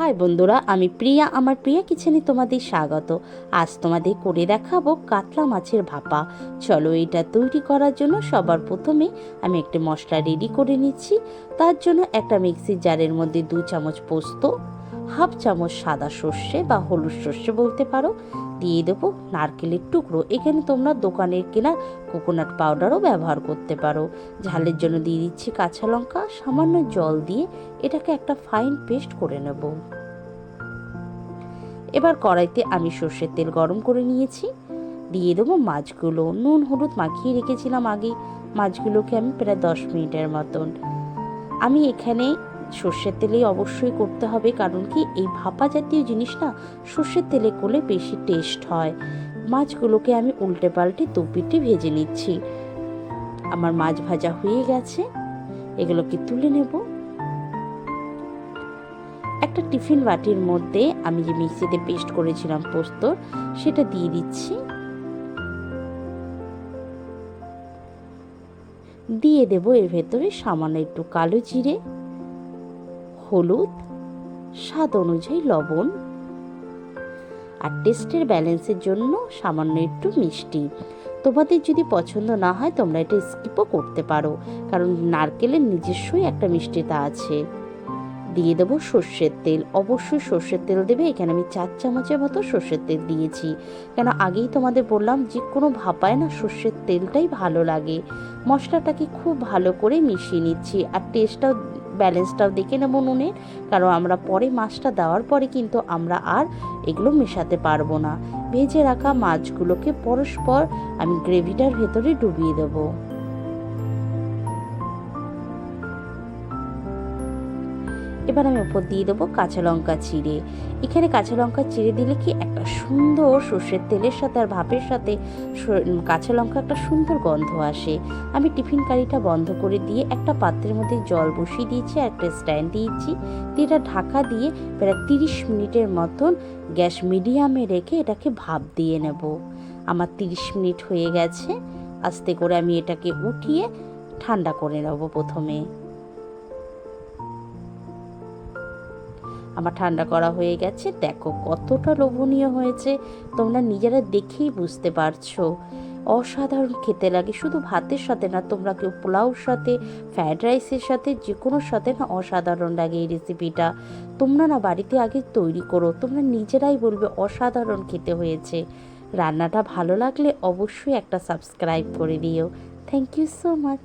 High বন্ধুরা, আমি প্রিয়া। আমার প্রিয়া কিচেনে তোমাদের স্বাগত। আজ তোমাদের করে দেখাবো কাতলা মাছের ভাপা। চলো এটা তৈরি করার জন্য সবার প্রথমে আমি একটা মশলা রেডি করে নিচ্ছি। তার জন্য একটা মিক্সির জারের মধ্যে দু চামচ পোস্ত হাফ চামচ সাদা সর্ষে বা হলুদ সর্ষে বলতে পারো। দিয়ে দেবো নারকেলের টুকরো। এখানে তোমরা দোকানের কেনা কোকোনাট পাউডারও ব্যবহার করতে পারো। ঝালের জন্য দিয়ে দিচ্ছি কাঁচা লঙ্কা। সামান্য জল দিয়ে এটাকে একটা ফাইন পেস্ট করে নেব। এবার কড়াইতে আমি সর্ষের তেল গরম করে নিয়েছি। দিয়ে দেবো মাছগুলো। নুন, হলুদ মাখিয়ে রেখেছিলাম আগে। মাছগুলোকে আমি প্রায় দশ মিনিটের মতন। আমি এখানে সর্ষের তেলেই অবশ্যই করতে হবে, কারণ কি এই ভাপা জাতীয় জিনিস না সর্ষের তেলে করলে বেশি টেস্ট হয়। মাছগুলোকে আমি উল্টে পাল্টে দুপিটে ভেজে নিচ্ছি। আমার মাছ ভাজা হয়ে গেছে, এগুলোকে তুলে নেব। একটা টিফিন বাটির মধ্যে আমি যে মিক্সিতে পেস্ট করেছিলাম পোস্ত, সেটা দিয়ে দিচ্ছি। দিয়ে দেব এর ভেতরে সামান্য একটু কালো জিরে। হলুদ, স্বাদ অনুযায়ী লবণ আর টেস্টের ব্যালেন্সের জন্য সামান্য একটু মিষ্টি। তোমাদের যদি পছন্দ না হয়, তোমরা এটা স্কিপও করতে পারো, কারণ নারকেলের নিজস্বই একটা মিষ্টিতা আছে। দিয়ে দেবো সর্ষের তেল। অবশ্যই সর্ষের তেল দেবে। এখানে আমি চার চামচের মতো সর্ষের তেল দিয়েছি। কেন, আগেই তোমাদের বললাম যে কোনো ভাপায় না সর্ষের তেলটাই ভালো লাগে। মশলাটাকে খুব ভালো করে মিশিয়ে নিচ্ছি আর টেস্টটাও ব্যালেন্সটাও দেখে নেব নুনের, কারণ আমরা পরে মাছটা দেওয়ার পরে কিন্তু আমরা আর এগুলো মেশাতে পারব না। ভেজে রাখা মাছগুলোকে পরস্পর আমি গ্রেভিটার ভেতরে ডুবিয়ে দেবো। এবার আমি ওপর দিয়ে দেবো কাঁচা লঙ্কা চিড়ে। এখানে কাঁচা লঙ্কা চিড়ে দিলে কি একটা সুন্দর সর্ষের তেলের সাথে আর ভাপের সাথে কাঁচা লঙ্কা একটা সুন্দর গন্ধ আসে। আমি টিফিন কারিটা বন্ধ করে দিয়ে একটা পাত্রের মধ্যে জল বসিয়ে দিয়েছি আর একটা স্ট্যান্ড দিয়েছি। দিয়ে এটা ঢাকা দিয়ে প্রায় তিরিশ মিনিটের মতন গ্যাস মিডিয়ামে রেখে এটাকে ভাপ দিয়ে নেব। আমার তিরিশ মিনিট হয়ে গেছে। আস্তে করে আমি এটাকে উঠিয়ে ঠান্ডা করে নেব প্রথমে। আমার ঠান্ডা করা হয়ে গেছে। দেখো কতটা লোভনীয় হয়েছে। তোমরা নিজেরা দেখেই বুঝতে পারছ। অসাধারণ খেতে লাগে। শুধু ভাতের সাথে না, তোমরা কেউ পোলাওর সাথে, ফ্রায়েড রাইসের সাথে যে কোনো সাথে না অসাধারণ লাগে এই রেসিপিটা তোমরা না বাড়িতে আগে তৈরি করো। তোমরা নিজেরাই বলবে অসাধারণ খেতে হয়েছে। রান্নাটা ভালো লাগলে অবশ্যই একটা সাবস্ক্রাইব করে দিও। Thank you so much